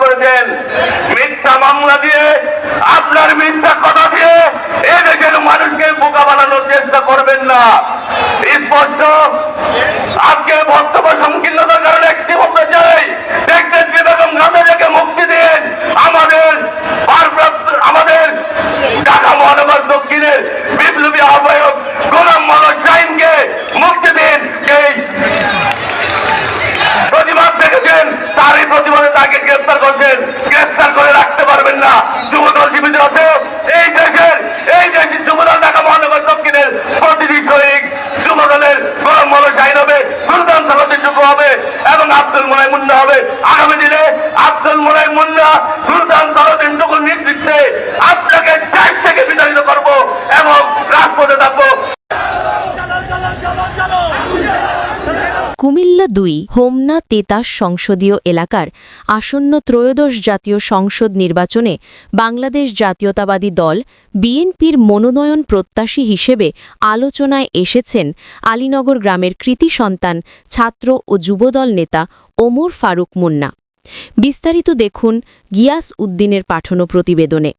করেছেন। মিথ্যা মামলা দিয়ে, আপনার মিথ্যা কথা দিয়ে এ মানুষকে বোকা বানানোর চেষ্টা করবেন না। স্পষ্ট আজকে বক্তব্য সংকীর্ণতার কারণে একটি বলতে চাই দেখতেন বেগম খালেদাকে মুক্তি দিন আমাদের ভারপ্রাপ্ত আমাদের ঢাকা মহানগর দক্ষিণের বিপ্লবী আহ্বায়ক গোলাম মোহাম্মদ শাহিনকে মুক্তি দিন এই প্রতিবাদ দেখেছেন তারই প্রতিবাদে তাকে গ্রেফতার করছেন গ্রেফতার করে রাখতে পারবেন না যুবদল জীবিত আছে এই দেশের এই দেশের যুবদল ঢাকা মহানগর দক্ষিণের প্রতিটি শহীদ যুবদলের গরম মল শাহিন হবে সুলতান সালাদের যুগ হবে এবং আব্দুল মোলাই মুন্না হবে আগামী দিনে আব্দুল মোলাই মুন্না সুলতান সালাদিন টুকুর নেতৃত্বে আপনাকে দেশ থেকে বিতাড়িত করব এবং রাজপথে থাকব কুমিল্লা দুই, হোমনা তেতাস সংসদীয় এলাকার আসন্ন ত্রয়োদশ জাতীয় সংসদ নির্বাচনে বাংলাদেশ জাতীয়তাবাদী দল বিএনপির মনোনয়ন প্রত্যাশী হিসেবে আলোচনায় এসেছেন আলীনগর গ্রামের কৃতি সন্তান, ছাত্র ও যুবদল নেতা ওমর ফারুক মুন্না। বিস্তারিত দেখুন গিয়াস উদ্দিনের পাঠানো প্রতিবেদনে।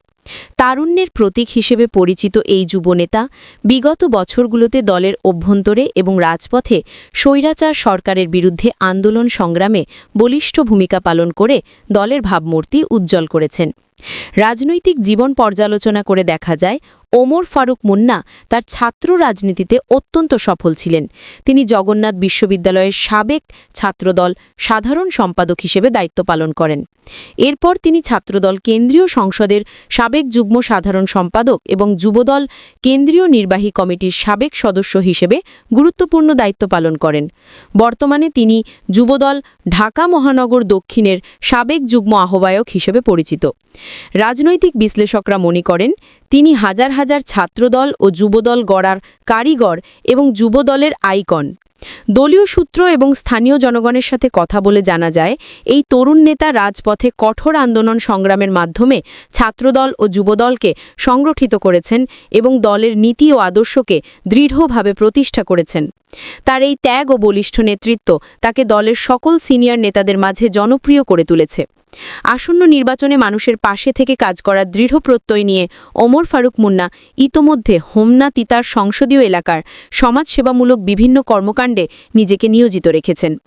তারুণ্যের প্রতীক হিসেবে পরিচিত এই যুবনেতা বিগত বছরগুলোতে দলের অভ্যন্তরে এবং রাজপথে স্বৈরাচার সরকারের বিরুদ্ধে আন্দোলন সংগ্রামে বলিষ্ঠ ভূমিকা পালন করে দলের ভাবমূর্তি উজ্জ্বল করেছেন। রাজনৈতিক জীবন পর্যালোচনা করে দেখা যায়, ওমর ফারুক মুন্না তার ছাত্র রাজনীতিতে অত্যন্ত সফল ছিলেন। তিনি জগন্নাথ বিশ্ববিদ্যালয়ের সাবেক ছাত্রদল সাধারণ সম্পাদক হিসেবে দায়িত্ব পালন করেন। এরপর তিনি ছাত্রদল কেন্দ্রীয় সংসদের সাবেক যুগ্ম সাধারণ সম্পাদক এবং যুবদল কেন্দ্রীয় নির্বাহী কমিটির সাবেক সদস্য হিসেবে গুরুত্বপূর্ণ দায়িত্ব পালন করেন। বর্তমানে তিনি যুবদল ঢাকা মহানগর দক্ষিণের সাবেক যুগ্ম আহ্বায়ক হিসেবে পরিচিত। রাজনৈতিক বিশ্লেষকরা মনে করেন, তিনি হাজার হাজার ছাত্রদল ও যুবদল গড়ার কারিগর এবং যুবদলের আইকন। দলীয় সূত্র এবং স্থানীয় জনগণের সাথে কথা বলে জানা যায়, এই তরুণ নেতা রাজপথে কঠোর আন্দোলন সংগ্রামের মাধ্যমে ছাত্রদল ও যুবদলকে সংগঠিত করেছেন এবং দলের নীতি ও আদর্শকে দৃঢ়ভাবে প্রতিষ্ঠা করেছেন। তার এই ত্যাগ ও বলিষ্ঠ নেতৃত্ব তাকে দলের সকল সিনিয়র নেতাদের মাঝে জনপ্রিয় করে তুলেছে। আসন্ন নির্বাচনে মানুষের পাশে থেকে কাজ করার দৃঢ় প্রত্যয় নিয়ে ওমর ফারুক মুন্না ইতোমধ্যে হোমনা তিতার সংসদীয় এলাকার সমাজসেবামূলক বিভিন্ন কর্মকাণ্ডে নিজেকে নিয়োজিত রেখেছেন।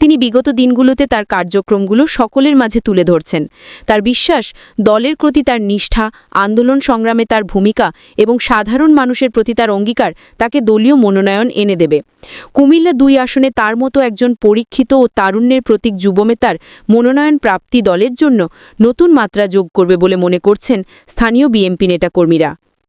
তিনি বিগত দিনগুলোতে তার কার্যক্রমগুলো সকলের মাঝে তুলে ধরছেন। তার বিশ্বাস, দলের প্রতি তার নিষ্ঠা, আন্দোলন সংগ্রামে তার ভূমিকা এবং সাধারণ মানুষের প্রতি তার অঙ্গীকার তাকে দলীয় মনোনয়ন এনে দেবে। কুমিল্লা দুই আসনে তার মতো একজন পরীক্ষিত ও তারুণ্যের প্রতীক যুবমেতার মনোনয়ন প্রাপ্তি দলের জন্য নতুন মাত্রা যোগ করবে বলে মনে করছেন স্থানীয় বিএমপি নেতাকর্মীরা।